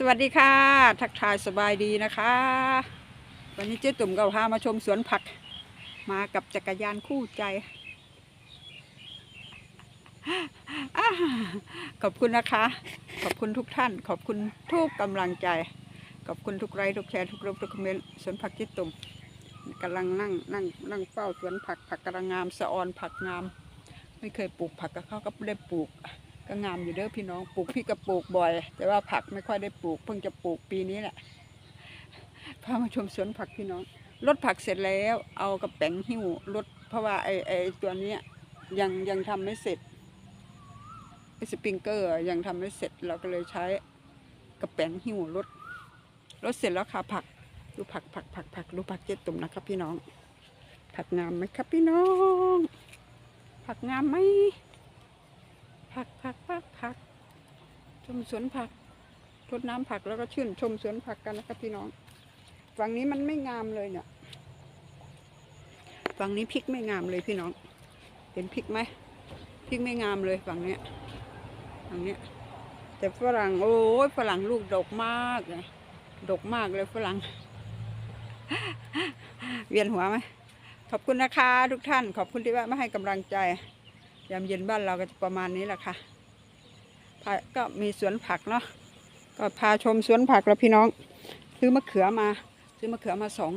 สวัสดีค่ะ ทักทายสบายดีนะคะ วันนี้เจ๊ตุ่มก็พามาชมสวนผัก มากับจักรยานคู่ใจอขอบคุณนะคะ ขอบคุณทุกท่าน ขอบคุณทุกกำลังใจ ขอบคุณทุกไลค์ทุกแชร์ทุกรูปทุกคอมเมนต์สวนผักเจ๊ตุ่มกำลังนั่งนั่งนั่งเฝ้าสวนผักผักกำลังงามสะออนผักงาม ไม่เคยปลูกผักกับเขาก็ได้ปลูก ก็งามอยู่เด้อพี่น้องปลูกพี่ก็ปลูกบ่อย แต่ว่าผักไม่ค่อยได้ปลูก เพิ่งจะปลูกปีนี้แหละพามาชมสวนผักพี่น้องรถผักเสร็จแล้ว เอากระแป้งหิ้วรถเพราะว่าไอไอตัวนี้ยังยังทำไม่เสร็จไอสปริงเกอร์ยังทำไม่เสร็จเราก็เลยใช้กระแป้งหิ้วรถรถเสร็จแล้วค่ะผักดูผักผักผักผักดูผักเจ็ดตุ่มนะครับพี่น้อง ผักงามไหมครับพี่น้อง ผักงามไหม ผักผักผักผัก ชมสวนผักรดน้ำผักแล้วก็ชื่นชมสวนผักกันนะครับพี่น้อง ฝั่งนี้มันไม่งามเลยเนี่ย ฝั่งนี้พริกไม่งามเลยพี่น้อง เห็นพริกไหมพริกไม่งามเลยฝั่งเนี้ย ฝั่งเนี้ย แต่ฝรั่งโอ้ยฝรั่งลูกดกมากเลยดกมากเลยฝรั่ง เวียนหัวไหมขอบคุณนะคะทุกท่าน ขอบคุณที่แวะมาให้กำลังใจ ยามเย็นบ้านเราก็จะประมาณนี้แหละค่ะก็มีสวนผักเนาะก็พาชมสวนผักแล้วพี่น้อง ซื้อมะเขือมา ซื้อมะเขือมาสอง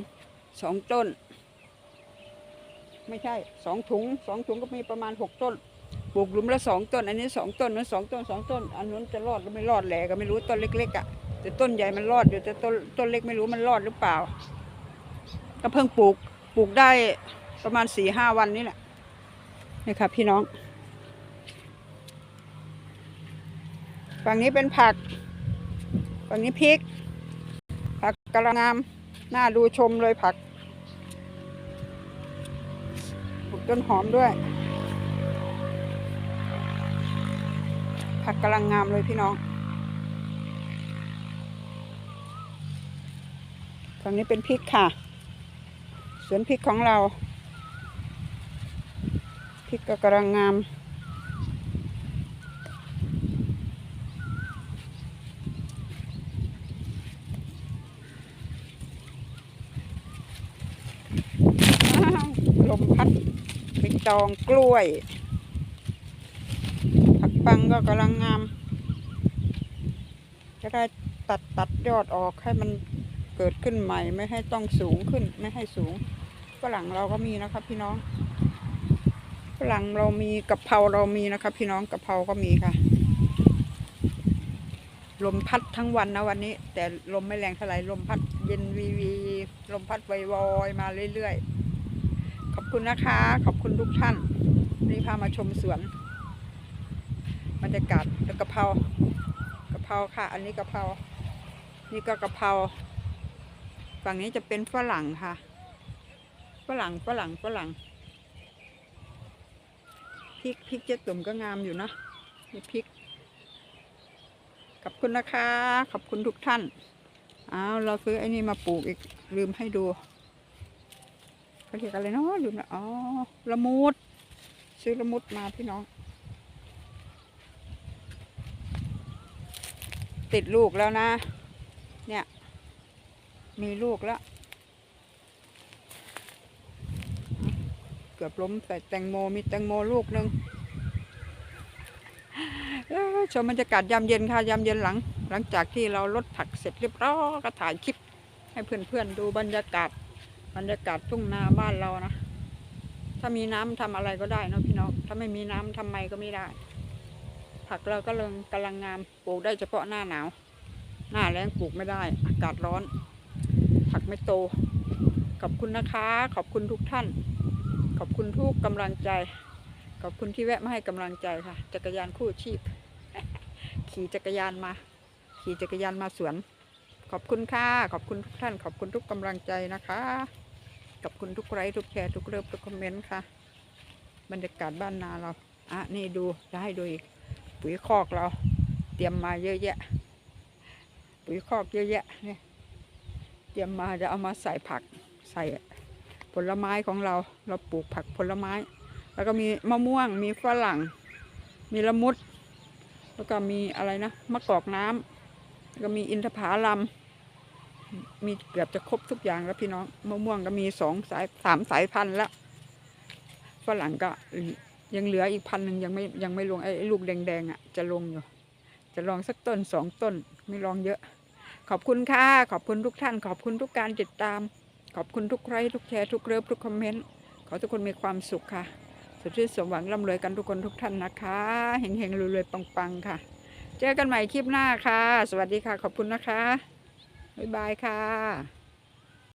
สองต้น ไม่ใช่สองถุงสองถุงก็มีประมาณหกต้นปลูกหลุมละสองต้น อันนี้สองต้นนั้นสองต้นสองต้น อันนู้นจะรอดหรือไม่รอดแหละก็ไม่รู้ต้นเล็กๆอะแต่ต้นใหญ่มันรอดอยู่แต่ต้นต้นเล็กไม่รู้มันรอดหรือเปล่า ก็เพิ่งปลูกปลูกได้ประมาณสี่ห้าวันนี้แหละ นี่ค่ะพี่น้อง ฝั่งนี้เป็นผัก ฝั่งนี้พริก ผักกระงามน่าดูชมเลยผักปลูกต้นหอมด้วย ผักกำลังงามเลยพี่น้องฝั่งนี้เป็นพริกค่ะ สวนพริกของเรา ริกก็กำลังงาม ลมพัดไปจองกล้วย ผักปังก็กำลังงาม จะได้ตัดตัดยอดออกให้มันเกิดขึ้นใหม่ ไม่ให้ต้องสูงขึ้นไม่ให้สูงฝรั่งเราก็มีนะครับพี่น้อง รั่งเรามีกะเพราเรามีนะครับพี่น้องกะเพราก็มีค่ะ ลมพัดทั้งวันนะวันนี้ แต่ลมไม่แรงเท่าไหร่ลมพัดเย็นวีวีลมพัดวอยมาเรื่อยๆ ขอบคุณนะคะ ขอบคุณทุกท่านนี่พามาชมสวนบรรยากาศกะเพรากะเพราค่ะ อันนี้กะเพรานี่ก็กะเพราฝั่งนี้จะเป็นฝรั่งค่ะฝรั่งฝรั่งฝรั่ง พริกพริกเจ๊ตุ่มก็งามอยู่นะนี่พริก ขอบคุณนะคะ ขอบคุณทุกท่านอ้าวเราซื้อไอ้นี่มาปลูกอีกลืมให้ดูเขาเรียกอะไรเนาะลืมละอ๋อละมุด ซื้อละมุดมาพี่น้อง ติดลูกแล้วนะ เนี่ย มีลูกแล้ว กือบล้มใส่แตงโมมีแตงโมลูกหนึ่งชมบรรยากาศยามเย็นค่ะยามเย็นหลัง หลังจากที่เราลดผักเสร็จเรียบร้อยก็ถ่ายคลิป ให้เพื่อนๆดูบรรยากาศบรรยากาศทุ่งนาบ้านเรานะ ถ้ามีน้ำทำอะไรก็ได้นะพี่น้องถ้าไม่มีน้ำทำไมก็ไม่ได้ ผักเราก็เลยกำลังงามปลูกได้เฉพาะหน้าหนาว หน้าแล้งปลูกไม่ได้ อากาศร้อน ผักไม่โตขอบคุณนะคะ ขอบคุณทุกท่าน ขอบคุณทุกกำลังใจ ขอบคุณที่แวะมาให้กำลังใจค่ะ จักรยานคู่ชีพ ขี่จักรยานมา ขี่จักรยานมาสวน ขอบคุณค่ะ ขอบคุณทุกท่าน ขอบคุณทุกกำลังใจนะคะ ขอบคุณทุกไลค์ทุกแชร์ทุกเลิฟทุกคอมเมนต์ค่ะ บรรยากาศบ้านนาเรา อะ นี่ดู จะให้ดูอีก ปุ๋ยคอกเรา เตรียมมาเยอะแยะ ปุ๋ยคอกเยอะแยะเนี่ย เตรียมมาจะเอามาใส่ผัก ใส่ ผลไม้ของเรา เราปลูกผักผลไม้ แล้วก็มีมะม่วง มีฝรั่ง มีละมุด แล้วก็มีอะไรนะมะกอกน้ำก็มีอินทผลัมมีเกือบจะครบทุกอย่างแล้วพี่น้องมะม่วงก็มีสองสายสามสายพันธุ์แล้วฝรั่งก็ยังเหลืออีกพันหนึ่งยังไม่ยังไม่ลงไอ้ลูกแดงๆอะ จะลงอยู่ จะลองสักต้นสองต้นไม่ลองเยอะ ขอบคุณค่ะ ขอบคุณทุกท่าน ขอบคุณทุกการติดตาม ขอบคุณทุกไลค์ทุกแชร์ทุกเลิฟทุกคอมเมนต์ขอทุกคนมีความสุขค่ะ สุดที่สมหวังร่ำรวยกันทุกคนทุกท่านนะคะเฮงๆรวยๆปังๆค่ะ เจอกันใหม่คลิปหน้าค่ะ สวัสดีค่ะ ขอบคุณนะคะบ๊ายบายค่ะ